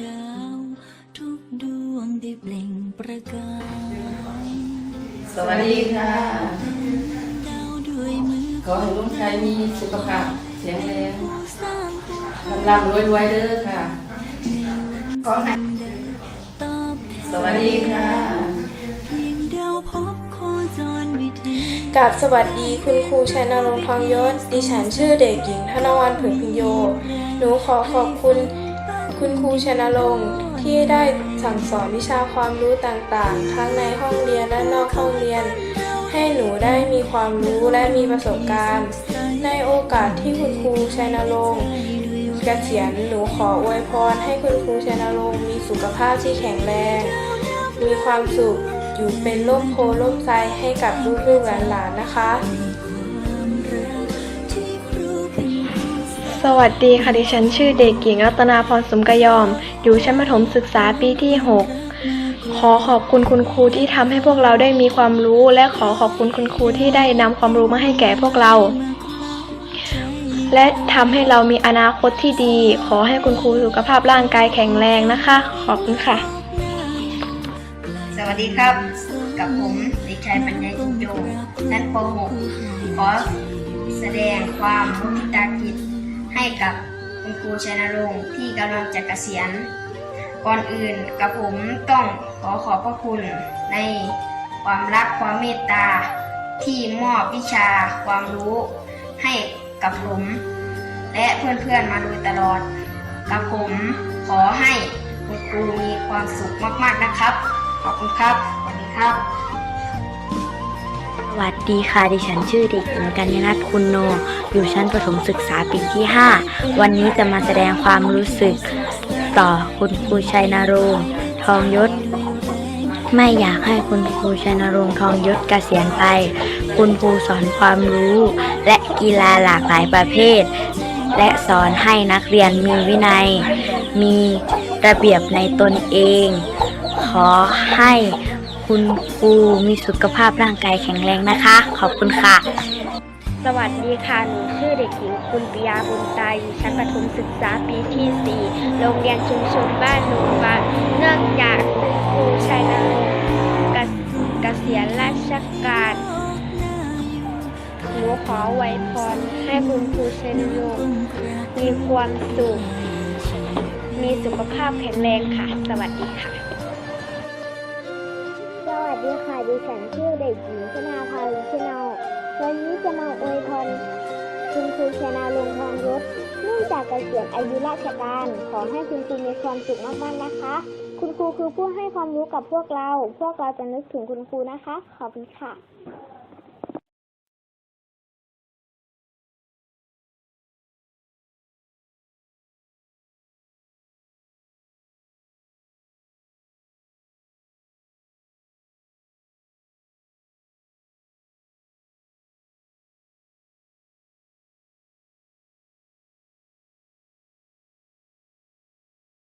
ดาว ทุกดวงได้เปล่งประกายสวัสดีค่ะ ดาวด้วยมือขอให้ลุงชัยมีสุขภาพแข็งแรงสร้างภูเขาร่ำรวยรวยๆเด้อค่ะ ขอให้ตอบแทสวัสดีค่ะ เพียงดาวพบโคจรวิถี กับสวัสดีคุณครูชัยนรงค์ทองยศดิฉันชื่อเด็กหญิงธนวันผึ่งพิญโย หนูขอขอบคุณ คุณครูชัยนรงค์ที่ได้สั่งสอนวิชาความรู้ต่างๆ ทั้งในห้องเรียนและนอกห้องเรียน ให้หนูได้มีความรู้และมีประสบการณ์ ในโอกาสที่คุณครูชัยนรงค์เกษียณหนูขออวยพรให้คุณครูชัยนรงค์มีสุขภาพที่แข็งแรง มีความสุขอยู่เป็นร่มโพล่มไทรให้กับลูกๆหลานๆนะคะ สวัสดีค่ะดิฉันชื่อเด็กหญิงรัตนาพรสมกยอม อยู่ชั้นประถมศึกษาปีที่ 6 ขอขอบคุณคุณครูที่ทำให้พวกเราได้มีความรู้ และขอขอบคุณคุณครูที่ได้นำความรู้มาให้แก่พวกเรา และทำให้เรามีอนาคตที่ดี ขอให้คุณครูสุขภาพร่างกายแข็งแรงนะคะ ขอบคุณค่ะ สวัสดีครับ กับผมเด็กชายปัญญาจินโยชั้นป .6 ขอแสดงความมุทิตากิจ ให้กับคุณครูชัยนรงค์ที่กำลังจะเกษียณ ก่อนอื่นกับผมต้องขอขอบพระคุณในความรักความเมตตา ที่มอบวิชาความรู้ให้กับผม และเพื่อนๆมาโดยตลอด กับผมขอให้คุณครูมีความสุขมากๆนะครับ ขอบคุณครับ สวัสดีครับ วัสดีค่ะ ดิฉันชื่อเด็กหญิงกัญญนัทคุณโน อยู่ชั้นประถมศึกษาปีที่ 5 วันนี้จะมาแสดงความรู้สึก ต่อคุณครูชัยนรงค์ทองยศ ไม่อยากให้คุณครูชัยนรงค์ทองยศเกษียณไป คุณครูสอนความรู้ และกีฬาหลากหลายประเภท และสอนให้นักเรียนมีวินัย มีระเบียบในตนเอง ขอให้ คุณครูมีสุขภาพร่างกายแข็งแรงนะคะ ขอบคุณค่ะ สวัสดีค่ะ หนูชื่อเด็กหญิงคุณปิยาบุญตายอยู่ชั้นประถมศึกษาปีที่ 4 โรงเรียนชุมชนบ้านหนูบานเนื่องจากคุณครูชัยนรงค์เกษเกษียณราชการหนูขอไวพรให้คุณครูชัยนรงค์มีความสุข มีสุขภาพแข็งแรงค่ะ สวัสดีค่ะ ดีค่ะดิฉันชื่อเด็กหญิงชนาภาวิชนาวันนี้จะมาอวยพรคุณครูชนาลงทองยศเนื่องจากเกษียณอายุราชการ ขอให้คุณครูมีความสุขมากๆนะคะ คุณครูคือผู้ให้ความรู้กับพวกเรา พวกเราจะนึกถึงคุณครูนะคะ ขอบคุณค่ะ